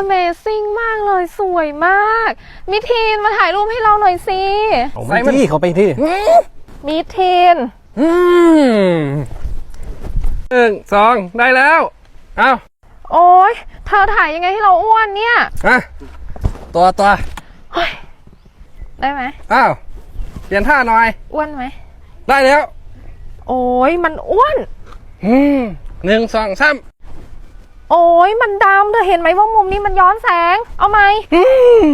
Amazing มากเลยสวยมาก มิทีนมาถ่ายรูปให้เราหน่อยสิ เอาไปที่เขาไปที่มิทีนอืมหนึ่งสองได้แล้วเอาโอ๊ย เธอถ่ายยังไงให้เราอ้วนเนี่ยอะตัวตัวได้ไหมอ้าวเปลี่ยนท่าหน่อย อ้วนไหม ได้แล้ว โอ๊ยมันอ้วนอืมหนึ่งสองสาม โอ๊ยมันดำเธอเห็นไหมว่ามุมนี้มันย้อนแสง เอาไหมอืม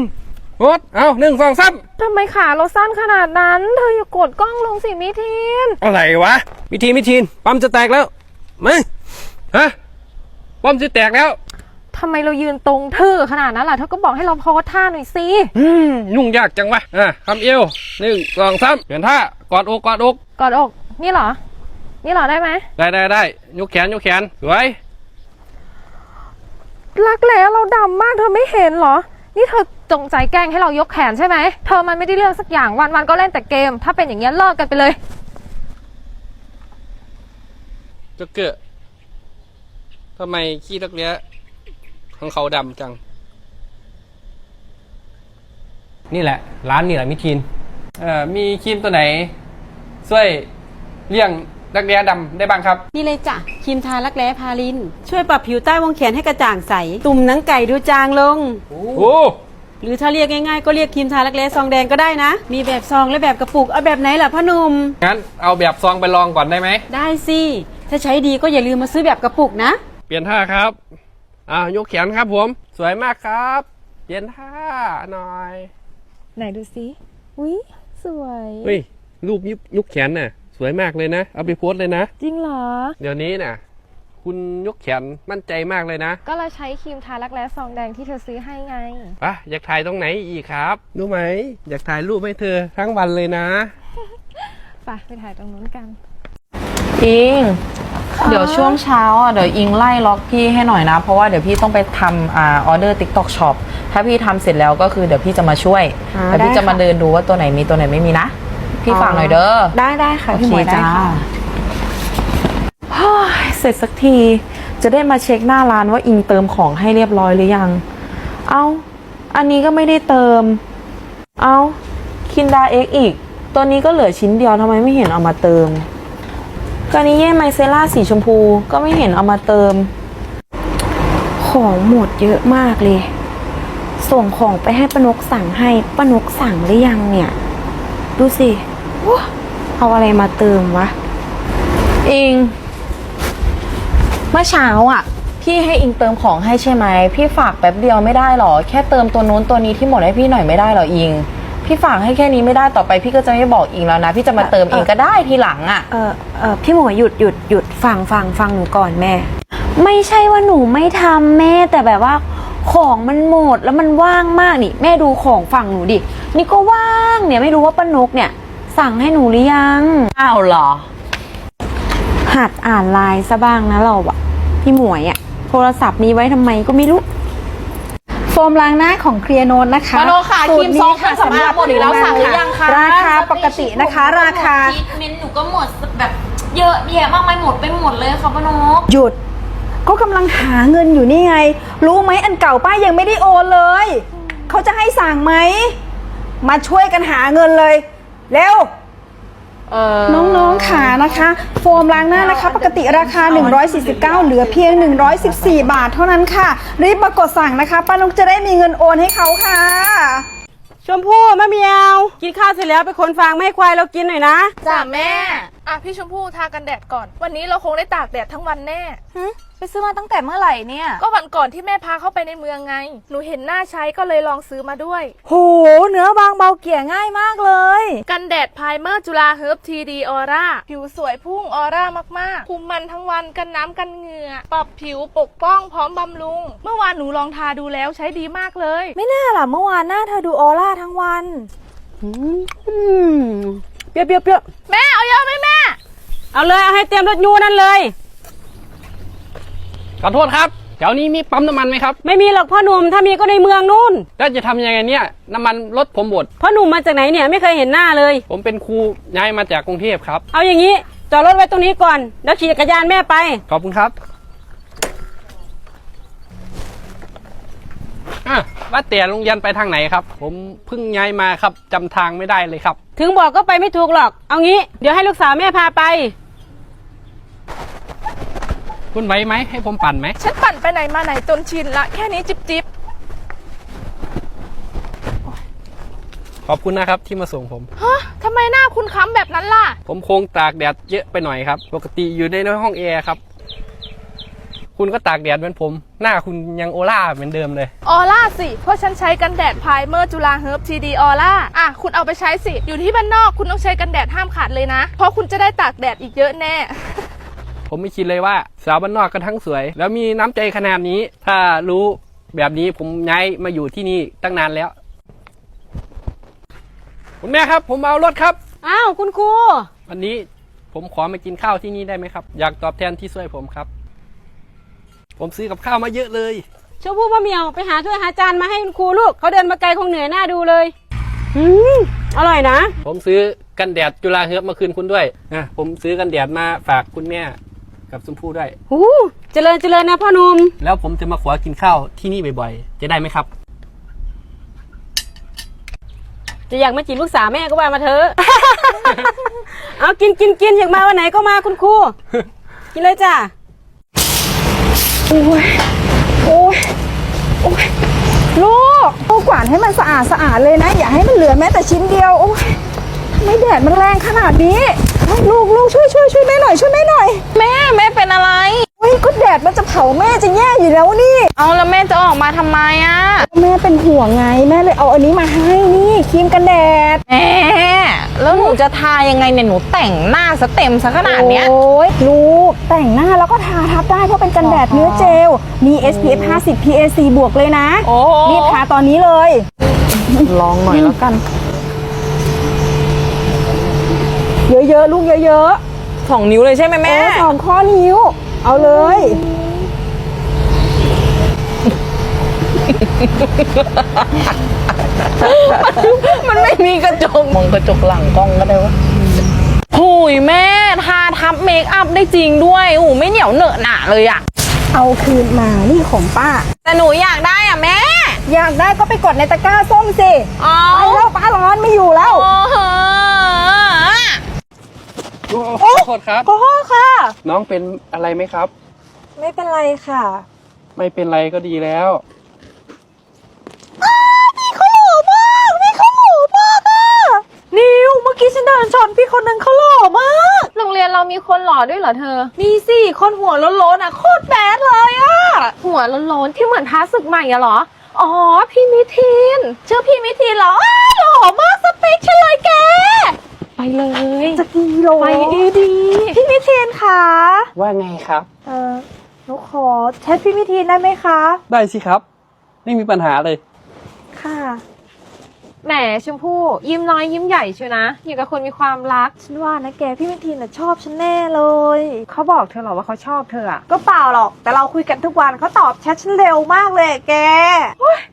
หมดเอาหนึ่งสองสามทำไมขาเราสั้นขนาดนั้น เธออย่ากดกล้องลงสิมิทีน อะไรวะ มิทีมิทีนปั๊มจะแตกแล้วไม่ฮะปั๊มจะแตกแล้วทำไมเรายืนตรงทื่อขนาดนั้นล่ะเธอก็บอกให้เราโพสท่าหน่อยสิอืมยุ่งยากจังวะอะคำเอวหนึ่งสองสามเปลี่ยนท่ากอดอกกอดอกกอดอก นี่เหรอ นี่เหรอได้ไหมได้ได้ได้ยกแขนยกแขนสวย รักแร้เราดำมากเธอไม่เห็นเหรอ นี่เธอจงใจแกล้งให้เรายกแขนใช่ไหม เธอมันไม่ได้เรื่องสักอย่างวันวันๆก็เล่นแต่เกม ถ้าเป็นอย่างเงี้ยเลิกกันไปเลยจะเกิดทำไมขี้ตักเลี้ยของเขาดำจัง นี่แหละ ร้านนี่แหละมิทีนเอ่อมีครีมตัวไหนช่วยเลี่ยง รักเลี้ยดำได้บ้างครับ นี่เลยจ้ะครีมทารักแร้พาลิน ช่วยปรับผิวใต้วงแขนให้กระจ่างใส ตุ่มหนังไก่ดูจางลง โอ้หรือถ้าเรียกง่ายๆก็เรียกครีมทารักแร้ซองแดงก็ได้นะ มีแบบซองและแบบกระปุก เอาแบบไหนล่ะพ่อหนุ่ม งั้นเอาแบบซองไปลองก่อนได้ไหม ได้สิ ถ้าใช้ดีก็อย่าลืมมาซื้อแบบกระปุกนะ เปลี่ยนท่าครับ อ่ายกแขนครับผม สวยมากครับ เปลี่ยนท่าหน่อย ไหนดูสิอุ้ยสวย เฮ้ยรูปยุกยุกแขนน่ะส วยมากเลยนะ เอาไปโพสต์เลยนะ จริงเหรอ เดี๋ยวนี้น่ะ คุณยกแขนมั่นใจมากเลยนะก็เราใช้ครีมทารักแร้ซองแดงที่เธอซื้อให้ไง ปะอยากถ่ายตรงไหนอีกครับ รู้ไหม อยากถ่ายรูปให้เธอทั้งวันเลยนะ ไปไปถ่ายตรงนู้นกัน อิง เดี๋ยวช่วงเช้าอะเดี๋ยวอิงไล่ล็อกพี่ให้หน่อยนะ เพราะว่าเดี๋ยวพี่ต้องไปทำอ่าออเดอร์ TikTok Shop ถ้าพี่ทำเสร็จแล้วก็คือเดี๋ยวพี่จะมาช่วยอ่าแล้วพี่ได้จะมาค่ะ เดินดูว่าตัวไหนมีตัวไหนไม่มีนะ พี่ฝากหน่อยเด้อ ได้ได้ค่ะโอพี่เคหมวยได้จ้าค่ะเฮ้ยเสร็จสักที จะได้มาเช็คหน้าร้านว่าอิงเติมของให้เรียบร้อยหรือยัง เอาอันนี้ก็ไม่ได้เติม เอาคินดาเอ็กอีก ตัวนี้ก็เหลือชิ้นเดียวทำไมไม่เห็นเอามาเติมกานิเย่ไมเซล่าสีชมพูก็ไม่เห็นเอามาเติม ของหมดเยอะมากเลย ส่งของไปให้ป้านกสั่งให้ป้านกสั่งหรือยังเนี่ย ดูสิว้า เอาอะไรมาเติมวะอิงเมื่อเช้าอะ พี่ให้อิงเติมของให้ใช่ไหม พี่ฝากแป๊บเดียวไม่ได้หรอ แค่เติมตัวนู้นตัวนี้ที่หมดให้พี่หน่อยไม่ได้หรออิง พี่ฝากให้แค่นี้ไม่ได้ต่อไป พี่ก็จะไม่บอกอิงแล้วนะ พี่จะมาเติมเองก็ได้ทีหลังอะ เออเออพี่หมวยหยุดหยุดหยุดฟังฟังฟังหนูก่อนแม่ ไม่ใช่ว่าหนูไม่ทำแม่แต่แบบว่าของมันหมดแล้วมันว่างมากนี่ แม่ดูของฝั่งหนูดิ นี่ก็ว่างเนี่ยไม่รู้ว่าป้านกเนี่ย สั่งให้หนูหรือยัง อ้าวเหรอ หัดอ่านไลน์ซะบ้างนะเราอะพี่หมวยอะโทรศัพท์มีไว้ทำไมก็ไม่รู้ โฟมล้างหน้าของเคลียร์โนนนะคะมโนค่ะสูครีตมนี้ซองเครื่องสำอางหมดอีกแล้วสั่งหรือยังคะราคาปกตินะคะ ราคา ทรีทเมนต์หนูก็หมดแบบเยอะแยะมากมายหมดไปหมดเลยค่ะป้านกหยุดเขากำลังหาเงินอยู่นี่ไง รู้ไหมอันเก่าป้ายังไม่ได้โอนเลย เขาจะให้สั่งไหม มาช่วยกันหาเงินเลย เร็ว เออน้องๆขานะคะ โฟมล้างหน้านะคะ ปกติราคา 149 เหลือเพียง 114 บาทเท่านั้นค่ะ รีบมากดสั่งนะคะป้านุกจะได้มีเงินโอนให้เขาค่ะ ชมพู่มะเมียว กินข้าวเสร็จแล้วไปขนฟางมาให้ควายเรากินหน่อยนะจ้าแม่ อะพี่ชมพู่ทากันแดดก่อน วันนี้เราคงได้ตากแดดทั้งวันแน่ ไปซื้อมาตั้งแต่เมื่อไหร่เนี่ย ก็วันก่อนที่แม่พาเข้าไปในเมืองไง หนูเห็นหน้าใช้ก็เลยลองซื้อมาด้วย โห เนื้อบางเบาเกลี่ยง่ายมากเลย กันแดดพายเมอร์จุฬาเฮิร์บทีดีออร่าผิวสวยพุ่งออร่ามากๆ คุมมันทั้งวันกันน้ำกันเหงื่อ ปรับผิวปกป้องพร้อมบำรุง เมื่อวานหนูลองทาดูแล้วใช้ดีมากเลย ไม่น่าล่ะเมื่อวานหน้าเธอดูออร่าทั้งวันอืมเปรี้ยวเปรี้ยวเปรี้ยวแม่เอาเยอะไหมแม่ เอาเลยเอาให้เต็มรถยูนั่นเลย ขอโทษครับแถวนี้มีปั๊มน้ำมันไหมครับ ไม่มีหรอกพ่อหนุ่มถ้ามีก็ในเมืองนู่น แล้วจะทำยังไงเนี่ยน้ำมันรถผมหมด พ่อหนุ่มมาจากไหนเนี่ยไม่เคยเห็นหน้าเลย ผมเป็นครูย้ายมาจากกรุงเทพครับ เอาอย่างนี้จอดรถไว้ตรงนี้ก่อน แล้วขี่จักรยานแม่ไป ขอบคุณครับว่าแต่โรงเรียนไปทางไหนครับ ผมเพิ่งย้ายมาครับจำทางไม่ได้เลยครับ ถึงบอกก็ไปไม่ถูกหรอก เอางี้ เดี๋ยวให้ลูกสาวแม่พาไป คุณไหวไหมให้ผมปั่นไหม ฉันปั่นไปไหนมาไหนจนชินละ แค่นี้จิบจิบขอบคุณนะครับที่มาส่งผม ฮะทำไมหน้าคุณค้ำแบบนั้นล่ะ ผมคงตากแดดเยอะไปหน่อยครับ ปกติอยู่ในห้องแอร์ครับ คุณก็ตากแดดเหมือนผม หน้าคุณยังโอล่าเหมือนเดิมเลย ออร่าสิ เพราะฉันใช้กันแดดพายเมอร์จุลาเฮิร์บทีดีออร่า อะ คุณเอาไปใช้สิ อยู่ที่บ้านนอกคุณต้องใช้กันแดดห้ามขาดเลยนะ เพราะคุณจะได้ตากแดดอีกเยอะแน่ ผมไม่คิดเลยว่าสาวบ้านนอกก็ทั้งสวย แล้วมีน้ำใจขนาดนี้ ถ้ารู้แบบนี้ผมย้ายมาอยู่ที่นี่ตั้งนานแล้ว คุณแม่ครับ ผมเอารถครับอ้าวคุณครูวันนี้ผมขอมากินข้าวที่นี่ได้ไหมครับ อยากตอบแทนที่ช่วยผมครับ ผมซื้อกับข้าวมาเยอะเลยชมพู่มะเหมียวไปหาถ้วยหาจานมาให้คุณครูลูกเขาเดินมาไกลคงเหนื่อยหน้าดูเลยอืมอร่อยนะ ผมซื้อกันแดดจุฬาเฮิร์บมาคืนคุณด้วยนะผมซื้อกันแดดมาฝากคุณแม่ กับชมพู่ด้วย หูเจริญเจริญนะพ่อหนุ่มแล้วผมจะมาขอกินข้าวที่นี่บ่อยๆ จะได้ไหมครับ จะอยากมาจีบลูกสาวแม่ก็ว่ามาเถอะ เอากินกินกินอยากมาวันไหนก็มาคุณครูกินเลยจ้ะลูกลูกกวาดให้มันสะอาดสะอาดเลยนะ อย่าให้มันเหลือแม้แต่ชิ้นเดียว โอ้ยทำ ไมแดดมันแรงขนาดนี้ ลูกลูกช่วยช่วยช่วยแม่หน่อยช่วยแม่หน่อยแม่แม่เป็นอะไรโอ้ยก็แดดมันจะเผาแม่จะแย่อยู่แล้วนี่ เอาแล้วแม่จะออกมาทำไมอะแม่เป็นห่วงไงแม่เลยเอาอันนี้มาให้นี่ครีมกันแดดแม่แล้วหนูจะทายังไงเนี่ยหนูแต่งหน้าซะเต็มซะขนาดเนี้ย โอ้ยลูกแต่งหน้าแล้วก็ทาทับได้เพราะเป็นกันแดดเนื้อเจลมี SPF 50 PAC บวกเลยนะโอ้ รีบทาตอนนี้เลย ลองหน่อยแล้วกัน เยอะๆลูกเยอะสองนิ้วเลยใช่ไหมๆแม่โอ้สองข้อนิ้ว เอาเลย มันไม่มีกระจกมองกระจกหลังกล้องก็ได้วะหุยแม่ทาทับเมคอัพได้จริงด้วยโอ้โหไม่เหนียวเหนอะหนะเลยอะเอาคืนมานี่ของป้า แต่หนูอยากได้อะแม่อยากได้ก็ไปกดในตะกร้าส้มสิเอาไปแล้วป้าร้อนไม่อยู่แล้ว โอ้โห ขอโทษครับ ขอโทษค่ะ น้องเป็นอะไรไหมครับ ไม่เป็นไรค่ะ ไม่เป็นไรก็ดีแล้วนิวเมื่อกี้ฉันเดินชนพี่คนนึงเขาหล่อมากโรงเรียนเรามีคนหล่อด้วยเหรอเธอ มีสิคนหัวโล้นๆอะโคตรแบดเลยอะหัวโล้นๆที่เหมือนท้าศึกใหม่อะเหรอ อ๋อ พี่มิทีนชื่อพี่มิทีนเหรออ้าวหล่อมากสเปคฉันเลยแก ไป เลยจะกี่โลไปดีดีพี่มิทีนค่ะว่าไงครับ เออหนูขอแชทพี่มิทีนได้ไหมคะ ได้สิครับ ไม่มีปัญหาเลย ค่ะ แหมชมพู่ยิ้มน้อยยิ้มใหญ่ชัวนะอย่างกับคนมีความรัก ฉันว่านะแกพี่มิทีนน่ะชอบฉันแน่เลย เขาบอกเธอเหรอว่าเขาชอบเธออะก็เปล่าหรอก แต่เราคุยกันทุกวันเขาตอบแชทฉันเร็วมากเลยแก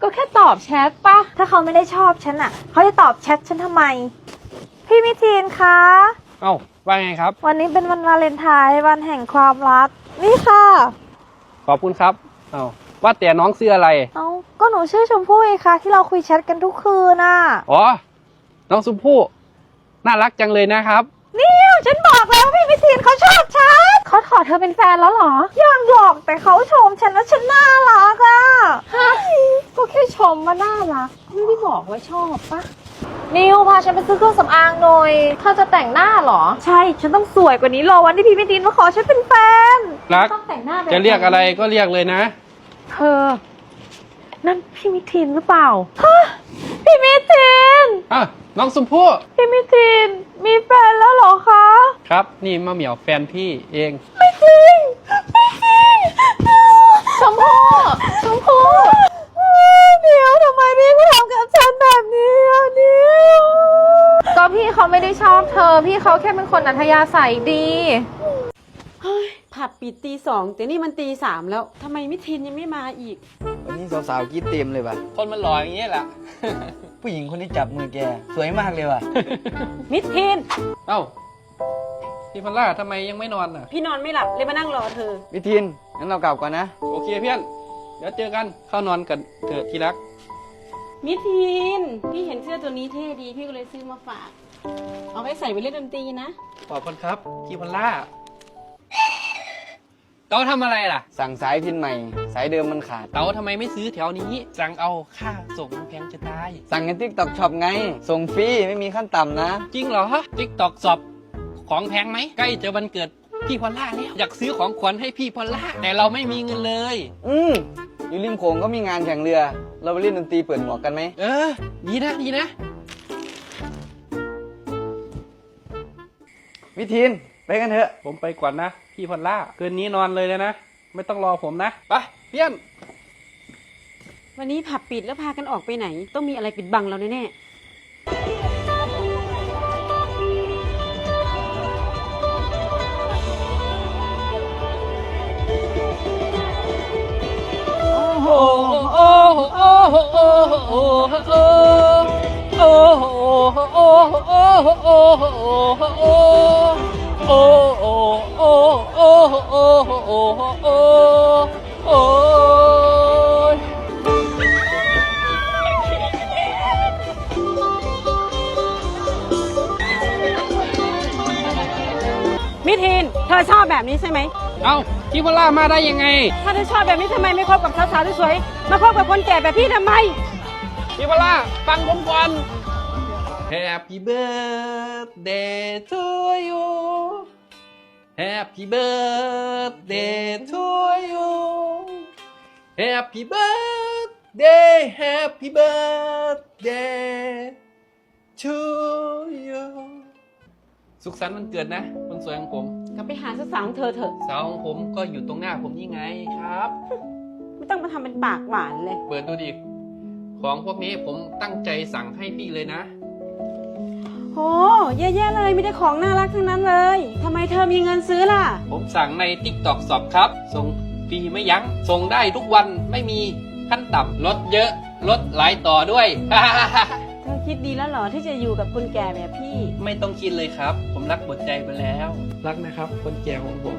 ก็แค่ตอบแชทปะถ้าเขาไม่ได้ชอบฉันอะ เขาจะตอบแชทฉันทำไม พี่มิทีนคะ เอ้าว่าไงครับ วันนี้เป็นวันวาเลนไทน์วันแห่งความรัก นี่ค่ะ ขอบคุณครับ เอ้าว่าแต่น้องซื้ออะไร เอาก็หนูชื่อชมพู่ไงคะที่เราคุยแชทกันทุกคืนน่ะ อ๋อ น้องสุพู่น่ารักจังเลยนะครับ เนี่ยฉันบอกแล้วพี่มิทีนเขาชอบฉันเขาขอเธอเป็นแฟนแล้วเหรอ ยังหรอกแต่เขาชมฉันว่าฉันน่ารักอะก็แค่ชมว่าน่ารัก ไม่ได้บอกว่าชอบปะ นิวพาฉันไปซื้อเครื่องสำอางหน่อยเธอจะแต่งหน้าเหรอ ใช่ ฉันต้องสวยกว่านี้รอวันที่พี่มิทีนมาขอฉันเป็นแฟนรัก ต้องแต่งหน้าแบบจะเรียกอะไรก็เรียกเลยนะ เธอ นั่นพี่มิทินหรือเปล่าพี่มิทีนอะน้องสุพู่พี่มิทีนมีแฟนแล้วเหรอคะ ครับ นี่มะเหมียวแฟนพี่เองไม่จริงไม่จริงชมพู่ชมพู่เดี๋ยวทำ ไมพี่ทำกับฉันแบบนี้อะเนี่ยก็พี่เขาไม่ได้ชอบเธอ พี่เขาแค่เป็นคนอัธยาศัยดีผับปิดตีสองแต่นี่มันตีสามแล้วทำไมมิทินยังไม่มาอีก วันนี้สาวๆกินเต็มเลยว่ะ คนมันหล่ออย่างนี้แหละ ผู้หญิงคนที่จับมือแก สวยมากเลยว่ะ มิทิน เอ้าพี่พันล่าทำไมยังไม่นอนอะ พี่นอนไม่หลับเลยมานั่งรอเธอวิทินงั้นเรากลับก่อนนะ โอเคเพื่อน เดี๋ยวเจอกันเข้านอนกันเถอะที่รัก มิทีนพี่เห็นเสื้อตัวนี้เท่ดี พี่ก็เลยซื้อมาฝาก เอาไว้ใส่ไปเล่นดนตรีนะ ขอบคุณครับพี่พอลล่าเต๋าทำอะไรล่ะ สั่งสายพินใหม่ สายเดิมมันขาด เต๋าทำไมไม่ซื้อแถวนี้ สั่งเอาค่าส่งแพงจะตาย สั่งในทิกตอกช็อปไง ส่งฟรีไม่มีขั้นต่ำนะ จริงเหรอติ๊กตอกสอบของแพงไหม ใกล้จะวันเกิดพี่พอลล่าแล้วอยากซื้อของขวัญให้พี่พอลล่าแต่เราไม่มีเงินเลย อืมอยู่ริมโขงก็มีงานแข่งเรือ เราไปเล่นดนตรีเปิดหมวกกันไหม เออ ดีนะ ดีนะ วิทีนไปกันเถอะ ผมไปก่อนนะ พี่พอลล่า คืนนี้นอนเลยเลยนะ ไม่ต้องรอผมนะ ไปเพี้ยน วันนี้ผับปิดแล้วพากันออกไปไหน ต้องมีอะไรปิดบังเราแน่ๆ โหโอ้โหโอ้โหโอ้โหโอ้โหโอ้โหโอ้โหโอ้โหโอ้โหโอ้โหโอ้โหโอ้โหโอ้โหโอ้โหมิทีนเธอชอบแบบนี้ใช่ไหม เอ้าพี่พอลล่ามาได้ยังไง ถ้าเธอชอบแบบนี้ทำไมไม่คบกับสาวๆสวยๆมาคบกับคนแก่แบบพี่ทำไมพี่พอลล่าฟังผมก่อน Happy birthday to you Happy birthday to you Happy birthday Happy birthday to you สุขสันต์วันเกิดนะคนสวยของผม กลับไปหาสาวๆของเธอเถอะ สาวของผมก็อยู่ตรงหน้าผมนี่ไงครับ ไม่ต้องมาทำเป็นปากหวานเลย เปิดดูดิของพวกนี้ผมตั้งใจสั่งให้พี่เลยนะ โหแย่ๆเลยมีแต่ของน่ารักทั้งนั้นเลยทำไมเธอมีเงินซื้อล่ะ ผมสั่งใน TikTok สอบครับ ส่งฟรีไม่ยัง้ง ส่งได้ทุกวันไม่มีขั้นต่ำลดเยอะลดหลายต่อด้วยเธอ คิดดีแล้วเหรอที่จะอยู่กับคนแก่แบบพี่ ไม่ต้องคิดเลยครับ ผมรักหมดใจไปแล้ว รักนะครับ คนแก่ของผม